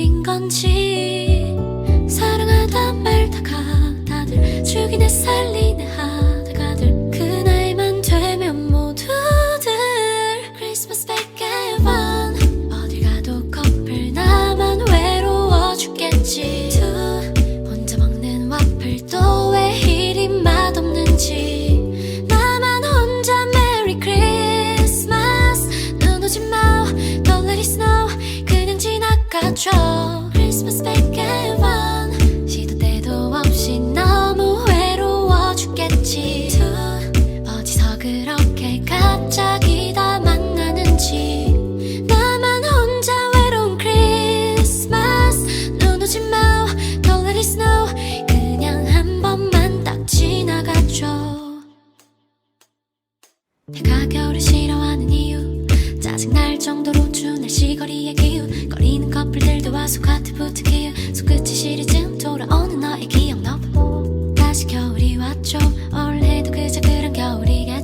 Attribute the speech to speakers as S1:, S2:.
S1: 말인 건지 사랑하다 말다가 다들 죽이네 살리네 하. 내가 겨울을 싫어하는 이유 짜증날 정도로 추운 날씨 거리의 기운 거리는 커플들도 와서 카트 붙은 기운 손끝이 시리쯤 돌아오는 너의 기억 너무 다시 겨울이 왔죠. 올해도 그저 그런 겨울이겠